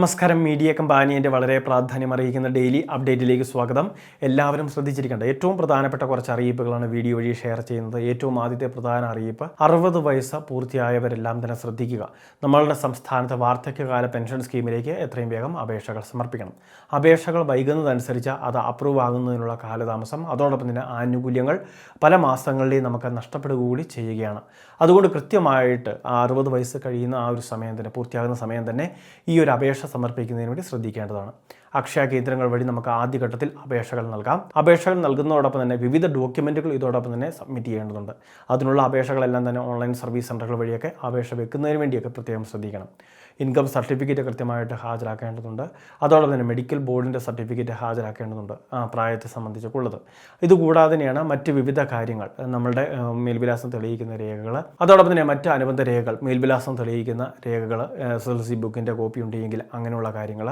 നമസ്കാരം. മീഡിയ കമ്പാനിയന്റെ വളരെ പ്രാധാന്യം അറിയിക്കുന്ന ഡെയിലി അപ്ഡേറ്റിലേക്ക് സ്വാഗതം. എല്ലാവരും ശ്രദ്ധിച്ചിരിക്കേണ്ട ഏറ്റവും പ്രധാനപ്പെട്ട കുറച്ച് അറിയിപ്പുകളാണ് വീഡിയോ വഴി ഷെയർ ചെയ്യുന്നത്. ഏറ്റവും ആദ്യത്തെ പ്രധാന അറിയിപ്പ് അറുപത് വയസ്സ് പൂർത്തിയായവരെല്ലാം തന്നെ ശ്രദ്ധിക്കുക. നമ്മളുടെ സംസ്ഥാനത്തെ വാർദ്ധക്യകാല പെൻഷൻ സ്കീമിലേക്ക് എത്രയും വേഗം അപേക്ഷകൾ സമർപ്പിക്കണം. അപേക്ഷകൾ വൈകുന്നതനുസരിച്ച് അത് അപ്രൂവ് ആകുന്നതിനുള്ള കാലതാമസം അതോടൊപ്പം തന്നെ ആനുകൂല്യങ്ങൾ പല മാസങ്ങളിലെയും നമുക്ക് നഷ്ടപ്പെടുക കൂടി ചെയ്യുകയാണ്. അതുകൊണ്ട് കൃത്യമായിട്ട് ആ അറുപത് വയസ്സ് കഴിയുന്ന ആ ഒരു സമയം തന്നെ പൂർത്തിയാകുന്ന സമയം തന്നെ ഈ ഒരു അപേക്ഷ സമർപ്പിക്കുന്നതിന് വേണ്ടി ശ്രദ്ധിക്കേണ്ടതാണ്. അക്ഷയ കേന്ദ്രങ്ങൾ വഴി നമുക്ക് ആദ്യഘട്ടത്തിൽ അപേക്ഷകൾ നൽകാം. അപേക്ഷകൾ നൽകുന്നതോടൊപ്പം തന്നെ വിവിധ ഡോക്യുമെന്റുകൾ ഇതോടൊപ്പം തന്നെ സബ്മിറ്റ് ചെയ്യേണ്ടതുണ്ട്. അതിനുള്ള അപേക്ഷകളെല്ലാം തന്നെ ഓൺലൈൻ സർവീസ് സെന്ററുകൾ വഴിയൊക്കെ അപേക്ഷ വെക്കുന്നതിന് വേണ്ടിയൊക്കെ പ്രത്യേകം ശ്രദ്ധിക്കണം. ഇൻകം സർട്ടിഫിക്കറ്റ് കൃത്യമായിട്ട് ഹാജരാക്കേണ്ടതുണ്ട്. അതോടൊപ്പം തന്നെ മെഡിക്കൽ ബോർഡിന്റെ സർട്ടിഫിക്കറ്റ് ഹാജരാക്കേണ്ടതുണ്ട്. പ്രായത്തെ സംബന്ധിച്ചൊക്കെയുള്ളത് ഇതുകൂടാതെ തന്നെയാണ് മറ്റ് വിവിധ കാര്യങ്ങൾ. നമ്മളുടെ മേൽവിലാസം തെളിയിക്കുന്ന രേഖകൾ അതോടൊപ്പം തന്നെ മറ്റ് അനുബന്ധ രേഖകൾ. മേൽവിലാസം തെളിയിക്കുന്ന രേഖകൾ എസ് എൽ സി ബുക്കിന്റെ കോപ്പി ഉണ്ടെങ്കിൽ അങ്ങനെയുള്ള കാര്യങ്ങൾ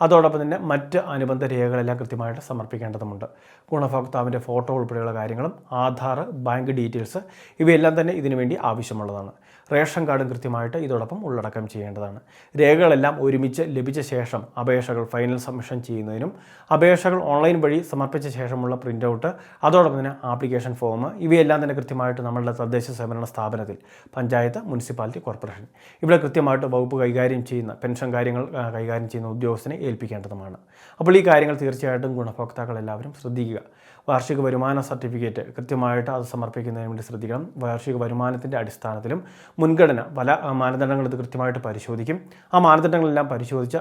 അതോടൊപ്പം തന്നെ മറ്റ് അനുബന്ധ രേഖകളെല്ലാം കൃത്യമായിട്ട് സമർപ്പിക്കേണ്ടതുണ്ട് ഗുണഭോക്താവിന്റെ ഫോട്ടോ ഉൾപ്പെടെയുള്ള കാര്യങ്ങളും ആധാർ ബാങ്ക് ഡീറ്റെയിൽസ് ഇവയെല്ലാം തന്നെ ഇതിനു വേണ്ടി ആവശ്യമുള്ളതാണ്. റേഷൻ കാർഡും കൃത്യമായിട്ട് ഇതോടൊപ്പം ഉള്ളടക്കം ചെയ്യേണ്ടതാണ്. രേഖകളെല്ലാം ഒരുമിച്ച് ലഭിച്ച ശേഷം അപേക്ഷകൾ ഫൈനൽ സബ്മിഷൻ ചെയ്യുന്നതിനും അപേക്ഷകൾ ഓൺലൈൻ വഴി സമർപ്പിച്ച ശേഷമുള്ള പ്രിന്റ് ഔട്ട് അതോടൊപ്പം തന്നെ ആപ്ലിക്കേഷൻ ഫോം ഇവയെല്ലാം തന്നെ കൃത്യമായിട്ട് നമ്മളുടെ തദ്ദേശ സ്വയംഭരണ സ്ഥാപനത്തിൽ പഞ്ചായത്ത് മുനിസിപ്പാലിറ്റി കോർപ്പറേഷൻ. ഇവിടെ കൃത്യമായിട്ട് വകുപ്പ് കൈകാര്യം ചെയ്യുന്ന പെൻഷൻ കാര്യങ്ങൾ കൈകാര്യം ചെയ്യുന്ന ഉദ്യോഗസ്ഥനെ ഏൽപ്പിക്കേണ്ടതുമാണ്. അപ്പോൾ ഈ കാര്യങ്ങൾ തീർച്ചയായിട്ടും ഗുണഭോക്താക്കൾ എല്ലാവരും ശ്രദ്ധിക്കുക. വാർഷിക വരുമാന സർട്ടിഫിക്കറ്റ് കൃത്യമായിട്ട് അത് സമർപ്പിക്കുന്നതിന് വേണ്ടി ശ്രദ്ധിക്കണം. വാർഷിക വരുമാനത്തിന്റെ അടിസ്ഥാനത്തിലും മുൻഗണന പല മാനദണ്ഡങ്ങൾ ഇത് കൃത്യമായിട്ട് പരിശോധിക്കും. ആ മാനദണ്ഡങ്ങളെല്ലാം പരിശോധിച്ച്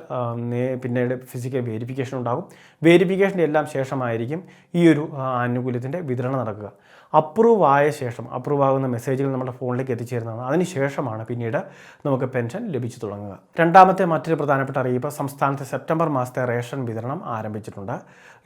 പിന്നീട് ഫിസിക്കൽ വേരിഫിക്കേഷൻ ഉണ്ടാകും. വേരിഫിക്കേഷന്റെ എല്ലാം ശേഷമായിരിക്കും ഈ ഒരു ആനുകൂല്യത്തിന്റെ വിതരണം നടക്കുക. അപ്രൂവ് ആയ ശേഷം അപ്രൂവ് ആകുന്ന മെസ്സേജുകൾ നമ്മുടെ ഫോണിലേക്ക് എത്തിച്ചേരുന്നതാണ്. അതിനുശേഷമാണ് പിന്നീട് നമുക്ക് പെൻഷൻ ലഭിച്ചു തുടങ്ങുക. രണ്ടാമത്തെ മറ്റൊരു പ്രധാനപ്പെട്ട അറിയിപ്പ് സംസ്ഥാനത്തെ സെപ്റ്റംബർ മാസത്തെ റേഷൻ വിതരണം ആരംഭിച്ചിട്ടുണ്ട്.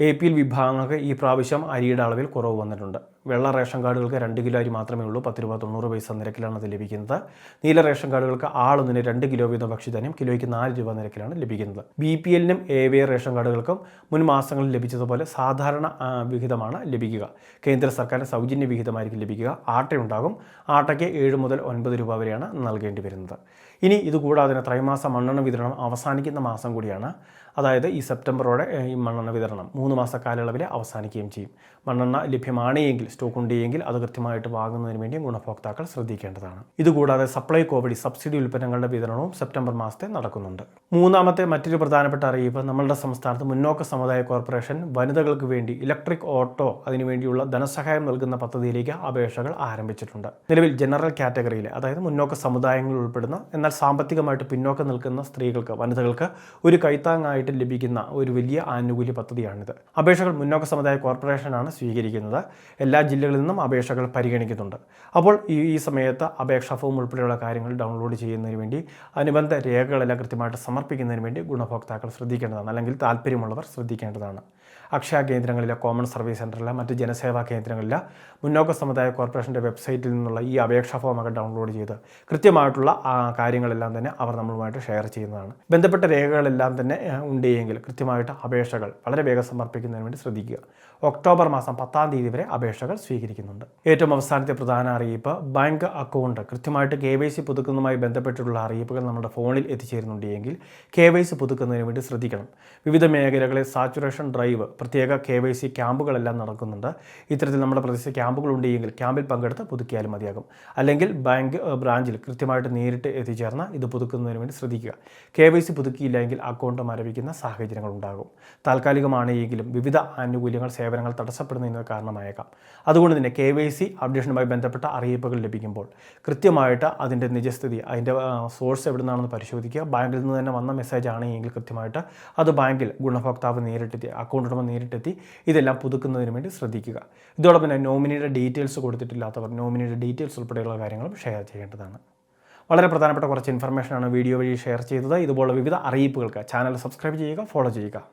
എ പി എൽ വിഭാഗങ്ങൾക്ക് ഈ പ്രാവശ്യം അരിയുടെ അളവിൽ കുറവ് വന്നിട്ടുണ്ട്. വെള്ള റേഷൻ കാർഡുകൾക്ക് രണ്ട് കിലോ അരി മാത്രമേ ഉള്ളൂ. പത്ത് രൂപ തൊണ്ണൂറ് പൈസ നിരക്കിലാണ് അത് ലഭിക്കുന്നത്. നീല റേഷൻ കാർഡുകൾക്ക് ആളൊന്നിന് രണ്ട് കിലോ വീതം ഭക്ഷ്യധാന്യം കിലോയ്ക്ക് നാല് രൂപ നിരക്കിലാണ് ലഭിക്കുന്നത്. ബി പി എല്ലിനും എ വി റേഷൻ കാർഡുകൾക്കും മുൻ മാസങ്ങളിൽ ലഭിച്ചതുപോലെ സാധാരണ വിഹിതമാണ് ലഭിക്കുക. കേന്ദ്ര സർക്കാരിന് സൗജന്യ വിഹിതമായിരിക്കും ലഭിക്കുക. ആട്ടയുണ്ടാകും. ആട്ടയ്ക്ക് ഏഴ് മുതൽ ഒൻപത് രൂപ വരെയാണ് നൽകേണ്ടി വരുന്നത്. ഇനി ഇതുകൂടാതെ ത്രൈമാസ മണ്ണെണ്ണ വിതരണം അവസാനിക്കുന്ന മാസം കൂടിയാണ്. അതായത് ഈ സെപ്റ്റംബറോടെ ഈ മണ്ണെണ്ണ വിതരണം മൂന്ന് മാസ കാലയളവിൽ അവസാനിക്കുകയും ചെയ്യും. മണ്ണെണ്ണ ലഭ്യമാണെങ്കിൽ സ്റ്റോക്ക് ഉണ്ടെങ്കിൽ അത് കൃത്യമായിട്ട് വാങ്ങുന്നതിന് വേണ്ടിയും ഗുണഭോക്താക്കൾ ശ്രദ്ധിക്കേണ്ടതാണ്. ഇതുകൂടാതെ സപ്ലൈ കോവിഡ് സബ്സിഡി ഉൽപ്പന്നങ്ങളുടെ വിതരണവും സെപ്റ്റംബർ മാസത്തെ നടക്കുന്നുണ്ട്. മൂന്നാമത്തെ മറ്റൊരു പ്രധാനപ്പെട്ട അറിയിപ്പ് നമ്മളുടെ സംസ്ഥാനത്ത് മുന്നോക്ക സമുദായ കോർപ്പറേഷൻ വനിതകൾക്ക് വേണ്ടി ഇലക്ട്രിക് ഓട്ടോ അതിനുവേണ്ടിയുള്ള ധനസഹായം നൽകുന്ന പദ്ധതിയിലേക്ക് അപേക്ഷകൾ ആരംഭിച്ചിട്ടുണ്ട്. നിലവിൽ ജനറൽ കാറ്റഗറിയിൽ അതായത് മുന്നോക്ക സമുദായങ്ങളിൽ ഉൾപ്പെടുന്ന എന്നാൽ സാമ്പത്തികമായിട്ട് പിന്നോക്കം നിൽക്കുന്ന സ്ത്രീകൾക്ക് വനിതകൾക്ക് ഒരു കൈത്താങ്ങായിട്ട് ലഭിക്കുന്ന ഒരു വലിയ ആനുകൂല്യ പദ്ധതിയാണിത്. അപേക്ഷകൾ മുന്നോക്ക സമുദായ കോർപ്പറേഷനാണ് സ്വീകരിക്കുന്നത്. എല്ലാ ജില്ലകളിൽ നിന്നും അപേക്ഷകൾ പരിഗണിക്കുന്നുണ്ട്. അപ്പോൾ ഈ ഈ സമയത്ത് അപേക്ഷാ ഫോം ഉൾപ്പെടെയുള്ള കാര്യങ്ങൾ ഡൗൺലോഡ് ചെയ്യുന്നതിന് വേണ്ടി അനുബന്ധ രേഖകളെല്ലാം കൃത്യമായിട്ട് സമർപ്പിക്കുന്നതിന് വേണ്ടി ഗുണഭോക്താക്കൾ ശ്രദ്ധിക്കേണ്ടതാണ് അല്ലെങ്കിൽ താല്പര്യമുള്ളവർ ശ്രദ്ധിക്കേണ്ടതാണ്. അക്ഷയ കേന്ദ്രങ്ങളിലെ കോമൺ സർവീസ് സെന്ററിലെ മറ്റ് ജനസേവാ കേന്ദ്രങ്ങളിലെ മുന്നോക്ക സമുദായ കോർപ്പറേഷന്റെ വെബ്സൈറ്റിൽ നിന്നുള്ള ഈ അപേക്ഷാ ഫോമൊക്കെ ഡൗൺലോഡ് ചെയ്ത് കൃത്യമായിട്ടുള്ള കാര്യങ്ങളെല്ലാം തന്നെ അവർ നമ്മളുമായിട്ട് ഷെയർ ചെയ്യുന്നതാണ്. ബന്ധപ്പെട്ട രേഖകളെല്ലാം തന്നെ ഉണ്ടെങ്കിൽ കൃത്യമായിട്ട് അപേക്ഷകൾ വളരെ വേഗം സമർപ്പിക്കുന്നതിന് വേണ്ടി ശ്രദ്ധിക്കുക. ഒക്ടോബർ മാസം പത്താം തീയതി വരെ അപേക്ഷകൾ സ്വീകരിക്കുന്നുണ്ട്. ഏറ്റവും അവസാനത്തെ പ്രധാന അറിയിപ്പ് ബാങ്ക് അക്കൗണ്ട്. കൃത്യമായിട്ട് കെ വൈ സി പുതുക്കുന്നതുമായി ബന്ധപ്പെട്ടിട്ടുള്ള അറിയിപ്പുകൾ നമ്മുടെ ഫോണിൽ എത്തിച്ചേരുന്നുണ്ട് എങ്കിൽ കെ വൈ സി പുതുക്കുന്നതിന് വേണ്ടി ശ്രദ്ധിക്കണം. വിവിധ മേഖലകളിൽ സാച്ചുറേഷൻ ഡ്രൈവ് പ്രത്യേക കെ വൈ സി ക്യാമ്പുകളെല്ലാം നടക്കുന്നുണ്ട്. ഇത്തരത്തിൽ നമ്മുടെ പ്രദേശത്ത് ക്യാമ്പുകൾ ഉണ്ടെങ്കിൽ ക്യാമ്പിൽ പങ്കെടുത്ത് പുതുക്കിയാലും മതിയാകും. അല്ലെങ്കിൽ ബാങ്ക് ബ്രാഞ്ചിൽ കൃത്യമായിട്ട് നേരിട്ട് എത്തിച്ചേർന്ന് ഇത് പുതുക്കുന്നതിന് വേണ്ടി ശ്രദ്ധിക്കുക. കെ വൈ സി പുതുക്കിയില്ലെങ്കിൽ അക്കൗണ്ട് മരവിക്കുന്ന സാഹചര്യങ്ങൾ ഉണ്ടാകും. താൽക്കാലികമാണെങ്കിലും വിവിധ ആനുകൂല്യങ്ങൾ സേവനങ്ങൾ തടസ്സപ്പെടുന്നതിന് കാരണമായേക്കാം. അതുകൊണ്ട് തന്നെ കെ വൈ സി അപ്ഡേഷനുമായി ബന്ധപ്പെട്ട അറിയിപ്പുകൾ ലഭിക്കുമ്പോൾ കൃത്യമായിട്ട് അതിന്റെ നിജസ്ഥിതി അതിന്റെ സോഴ്സ് എവിടെ നിന്നാണെന്ന് പരിശോധിക്കുക. ബാങ്കിൽ നിന്ന് തന്നെ വന്ന മെസ്സേജ് ആണെങ്കിൽ കൃത്യമായിട്ട് അത് ബാങ്കിൽ ഗുണഭോക്താവ് നേരിട്ടെത്തി അക്കൗണ്ട് ഉടമ നേരിട്ടെത്തി ഇതെല്ലാം പുതുക്കുന്നതിന് വേണ്ടി ശ്രദ്ധിക്കുക. ഇതോടൊപ്പം തന്നെ നോമിനിയുടെ ഡീറ്റെയിൽസ് കൊടുത്തിട്ടില്ലാത്തവർ നോമിനിയുടെ ഡീറ്റെയിൽസ് ഉൾപ്പെടെയുള്ള കാര്യങ്ങളും ഷെയർ ചെയ്യേണ്ടതാണ്. വളരെ പ്രധാനപ്പെട്ട കുറച്ച് ഇൻഫർമേഷനാണ് വീഡിയോ വഴി ഷെയർ ചെയ്തത്. ഇതുപോലുള്ള വിവിധ അറിയിപ്പുകൾക്ക് ചാനൽ സബ്സ്ക്രൈബ് ചെയ്യുക ഫോളോ ചെയ്യുക.